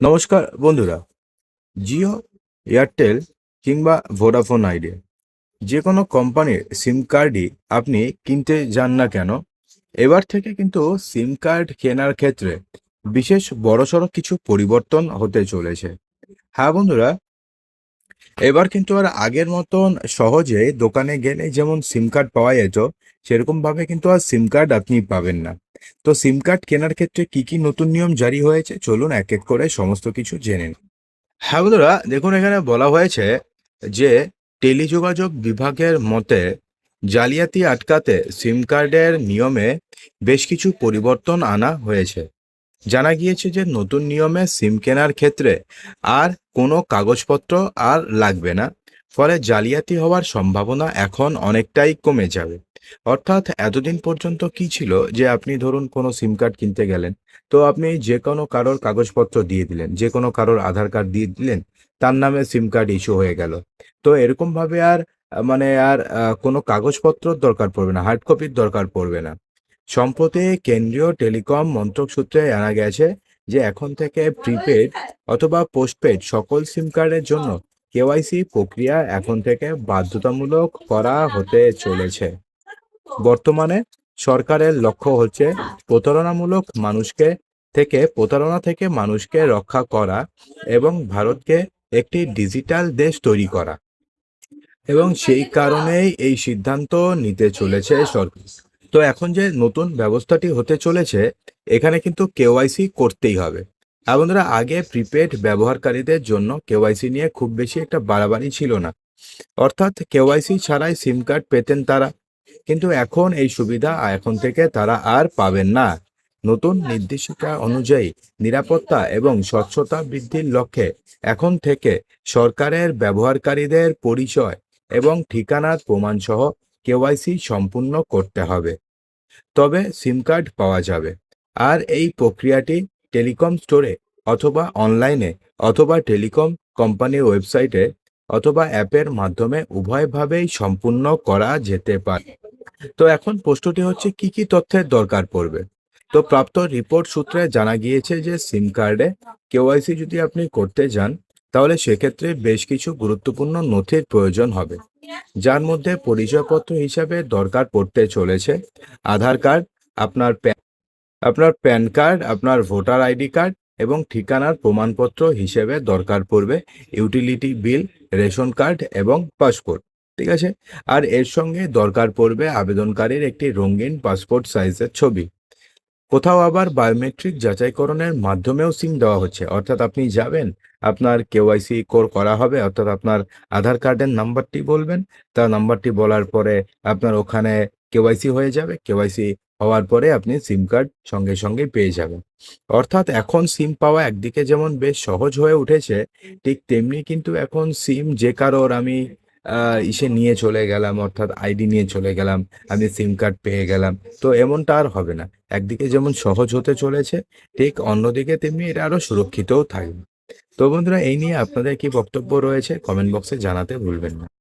নমস্কার, বন্ধুরা। জিও, এয়ারটেল কিংবা ভোডাফোন আইডিয়া যে কোনো কোম্পানির সিম কার্ডই আপনি কিনতে যান না কেন, এবার থেকে কিন্তু সিম কার্ড কেনার ক্ষেত্রে বিশেষ বড়সড় কিছু পরিবর্তন হতে চলেছে। হ্যাঁ বন্ধুরা, এবার কিন্তু আর আগের মতন সহজে দোকানে গেলে যেমন সিম কার্ড পাওয়া যেত, সেরকমভাবে কিন্তু আর সিম কার্ড আপনি পাবেন না। তো সিম কার্ড কেনার ক্ষেত্রে কি কি নতুন নিয়ম জারি হয়েছে? চলুন এক এক করে সমস্ত কিছু জেনে নিই। হ্যাঁ বন্ধুরা, দেখুন এখানে বলা হয়েছে যে টেলিযোগাযোগ বিভাগের মতে জালিয়াতি আটকাতে সিম কার্ডের নিয়মে বেশ কিছু পরিবর্তন আনা হয়েছে। জানা গিয়েছে যে নতুন নিয়মে সিম কেনার ক্ষেত্রে আর কোনো কাগজপত্র আর লাগবে না। ফলে জালিয়াতি হওয়ার সম্ভাবনা এখন অনেকটাই কমে যাবে। অর্থাৎ এতদিন পর্যন্ত কি ছিল যে আপনি ধরুন কোনো সিম কার্ড কিনতে গেলেন, তো আপনি যে কোনো কারোর কাগজপত্র দিয়ে দিলেন, যে কোনো কারোর আধার কার্ড দিয়ে দিলেন, তার নামে সিম কার্ড ইস্যু হয়ে গেল। তো এরকম ভাবে আর মানে আর কোনো কাগজপত্র দরকার পড়বে না হার্ড কপির দরকার পড়বে না। সম্প্রতি কেন্দ্রীয় টেলিকম মন্ত্রক সূত্রে জানা গেছে যে এখন থেকে প্রিপেড অথবা পোস্টপেড সকল সিম কার্ডের জন্য কেওয়াইসি প্রক্রিয়া এখন থেকে বাধ্যতামূলক করা হতে চলেছে। বর্তমানে সরকারের লক্ষ্য হচ্ছে প্রতারণামূলক মানুষকে থেকে, প্রতারণা থেকে মানুষকে রক্ষা করা এবং ভারতকে একটি ডিজিটাল দেশ তৈরি করা। এবং সেই কারণেই এই সিদ্ধান্ত নিতে চলেছে সরকার। তো এখন যে নতুন ব্যবস্থাটি হতে চলেছে, এখানে কিন্তু কেওয়াইসি করতেই হবে। আর বন্ধুরা, আগে প্রিপেড ব্যবহারকারীদের জন্য কেওয়াইসি নিয়ে খুব বেশি একটা বাড়াবাড়ি ছিল না। অর্থাৎ কেওয়াইসি ছাড়াই সিম কার্ড পেতেন তারা। কিন্তু এখন এই সুবিধা এখন থেকে তারা আর পাবেন না। নতুন নির্দেশিকা অনুযায়ী নিরাপত্তা এবং স্বচ্ছতা বৃদ্ধির লক্ষ্যে এখন থেকে সরকারের ব্যবহারকারীদের পরিচয় এবং ঠিকানার প্রমাণসহ কেওয়াইসি সম্পূর্ণ করতে হবে। তবে সিম কার্ড পাওয়া যাবে। আর এই প্রক্রিয়াটি টেলিকম স্টোরে অথবা অনলাইনে অথবা টেলিকম কোম্পানির ওয়েবসাইটে অথবা অ্যাপের মাধ্যমে উভয়ভাবেই সম্পূর্ণ করা যেতে পারে। তো এখন প্রশ্নটি হচ্ছে, কি কি তথ্যের দরকার পড়বে? তো প্রাপ্ত রিপোর্ট সূত্রে জানা গিয়েছে যে সিম কার্ডে কেওয়াইসি যদি আপনি করতে যান, তাহলে সেক্ষেত্রে বেশ কিছু গুরুত্বপূর্ণ নথির প্রয়োজন হবে, যার মধ্যে পরিচয়পত্র হিসাবে দরকার পড়তে চলেছে, আধার কার্ড, আপনার আপনার প্যান কার্ড, আপনার ভোটার আইডি কার্ড এবং ঠিকানার প্রমাণপত্র হিসেবে দরকার পড়বে, ইউটিলিটি বিল, রেশন কার্ড এবং পাসপোর্ট। ঠিক আছে? আর এর সঙ্গে দরকার পড়বে আবেদনকারীর একটি রঙিন পাসপোর্ট সাইজের ছবি। কোথাও আবার বায়োমেট্রিক যাচাইকরণের মাধ্যমেও সিম দেওয়া হচ্ছে। অর্থাৎ আপনি যাবেন, আপনার কেওয়াইসি কোর করা হবে, অর্থাৎ আপনার আধার কার্ডের নাম্বারটি বলবেন। তার নাম্বারটি বলার পরে আপনার ওখানে কেওয়াইসি হয়ে যাবে। কেওয়াইসি হওয়ার পরে আপনি সিম কার্ড সঙ্গে সঙ্গে পেয়ে যাবেন। অর্থাৎ এখন সিম পাওয়া একদিকে যেমন বেশ সহজ হয়ে উঠেছে, ঠিক তেমনি কিন্তু এখন সিম যে কারোর আমি ইসে নিয়ে চলে গেলাম, অর্থাৎ আইডি নিয়ে চলে গেলাম, আমি সিম কার্ড পেয়ে গেলাম। তো এমনটা আর হবে না। একদিকে যেমন সহজ হতে চলেছে, ঠিক অন্যদিকে তেমনি এটা আরও সুরক্ষিতও থাকবে। তো বন্ধুরা, এই নিয়ে আপনাদের কি বক্তব্য রয়েছে, কমেন্ট বক্সে জানাতে ভুলবেন না।